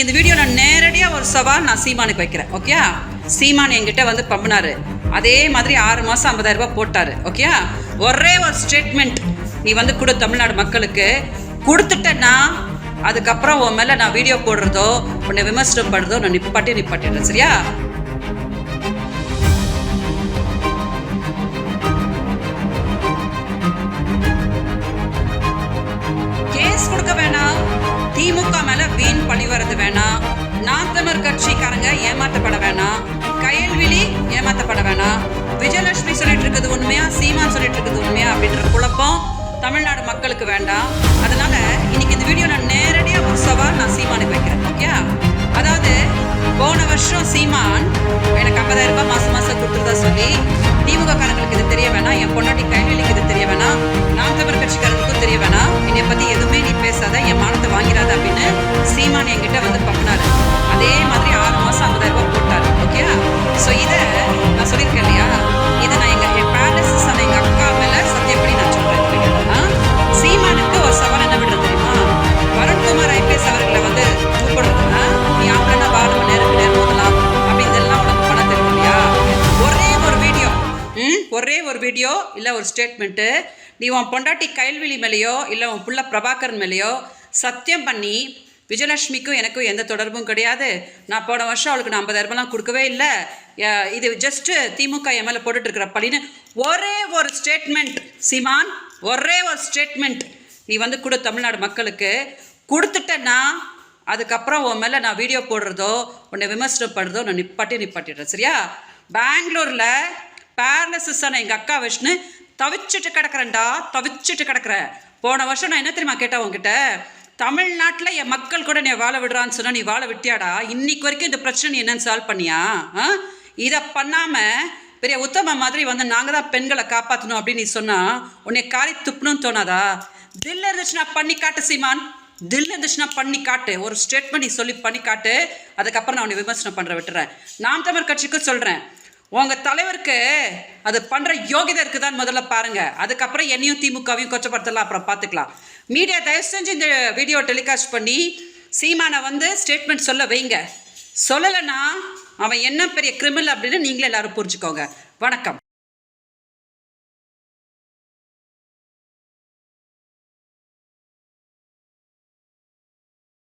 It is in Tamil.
இன்னைக்கு இந்த வீடியோ நான் நேரடியாக ஒரு சவால் நான் சீமானுக்கு வைக்கிறேன் ஓகே சீமான் என்கிட்ட வந்து பம்பினாரு. அதே மாதிரி ஆறு மாதம் ஐம்பதாயிரம் ரூபாய் போட்டாரு ஓகே ஒரே ஒரு ஸ்டேட்மெண்ட் நீ வந்து கொடு தமிழ்நாடு மக்களுக்கு. கொடுத்துட்டேன்னா அதுக்கப்புறம் உன் மேலே நான் வீடியோ போடுறதோ உன்னை விமர்சனம் பண்ணுறதோ நான் நிப்பாட்டி நிப்பாட்டிடுறேன் சரியா? கேஸ் கொடுக்க வேணாம். திமுக மேல வீண் பழி வரது வேணாம் நாம் கட்சிக்காரங்க ஏமாற்றப்பட வேணாம் கயல்விழி ஏமாற்றப்பட வேணாம் விஜயலட்சுமி சொல்லிட்டு இருக்குது உண்மையா? சீமான் சொல்லிட்டு இருக்குது உண்மையா? அப்படின்ற குழப்பம் தமிழ்நாடு மக்களுக்கு வேண்டாம் அதனால இன்னைக்கு இந்த வீடியோ நான் நேரடியாக ஒரு சவால் நான் சீமானுக்கு வைக்கிறேன். ஓகே? அதாவது போன வருஷம் சீமான் எனக்கு ஐம்பதாயிரம் ரூபாய் மாசம் மாசம் கொடுத்துருதா சொல்லி வீடியோ இல்லை ஒரு ஸ்டேட்மெண்ட்டு நீ உன் பொண்டாட்டி கயல்விழி மேலேயோ இல்லை உன் புள்ள பிரபாகரன் மேலேயோ சத்தியம் பண்ணி விஜயலட்சுமிக்கும் எனக்கும் எந்த தொடர்பும் கிடையாது. நான் போன வருஷம் அவளுக்கு நான் ஐம்பதாயிரம் ரூபாய்லாம் கொடுக்கவே இல்லை. இது ஜஸ்ட்டு திமுக என் மேலே போட்டுட்டு இருக்கிற பழின்னு ஒரே ஒரு ஸ்டேட்மெண்ட் சீமான் ஒரே ஒரு ஸ்டேட்மெண்ட் நீ வந்து கொடு தமிழ்நாடு மக்களுக்கு. கொடுத்துட்டேன்னா அதுக்கப்புறம் உன் மேலே நான் வீடியோ போடுறதோ உன்னை விமர்சனம் பண்ணுறதோ நான் நிப்பாட்டி நிப்பாட்டிடுறேன். சரியா? பெங்களூரில் பேரலசிஸான எங்கள் அக்கா விஷ்ணு தவிச்சிட்டு கிடக்குறேன்டா தவிச்சிட்டு கிடக்குறேன் போன வருஷம் நான் என்ன தெரியுமா கேட்டேன் உங்ககிட்ட தமிழ்நாட்டில் என் மக்கள் கூட நீ வாழ விடுறான்னு சொன்னால் நீ வாழ விட்டியாடா? இன்னைக்கு வரைக்கும் இந்த பிரச்சனை நீ என்னன்னு சால்வ் பண்ணியா? ஆ? இதை பண்ணாமல் பெரிய உத்தம மாதிரி வந்து நாங்கள் தான் பெண்களை காப்பாற்றணும் அப்படின்னு நீ சொன்னால் உன்னை காரி துப்பணும்னு தோணாதா? தில் இருந்துச்சுன்னா பண்ணி காட்டு சீமான். தில் இருந்துச்சுன்னா பண்ணி காட்டு. ஒரு ஸ்டேட்மெண்ட் நீ சொல்லி பண்ணி காட்டு. அதுக்கப்புறம் நான் உன்னை விமர்சனம் பண்ணுற விட்டுறேன். நாம் தமிழ் கட்சிக்கும் சொல்கிறேன் உங்கள் தலைவருக்கு அது பண்ணுற யோகிதை இருக்குதான்னு முதல்ல பாருங்கள் அதுக்கப்புறம் என்னையும் திமுகவையும் கொச்சப்படுத்தலாம் அப்புறம் பார்த்துக்கலாம் மீடியா தயவு செஞ்சு இந்த வீடியோ டெலிகாஸ்ட் பண்ணி சீமானை வந்து ஸ்டேட்மெண்ட் சொல்ல வைங்க. சொல்லலைன்னா அவன் என்ன பெரிய கிரிமினல் அப்படின்னு நீங்களே எல்லோரும் புரிஞ்சுக்கோங்க. வணக்கம்.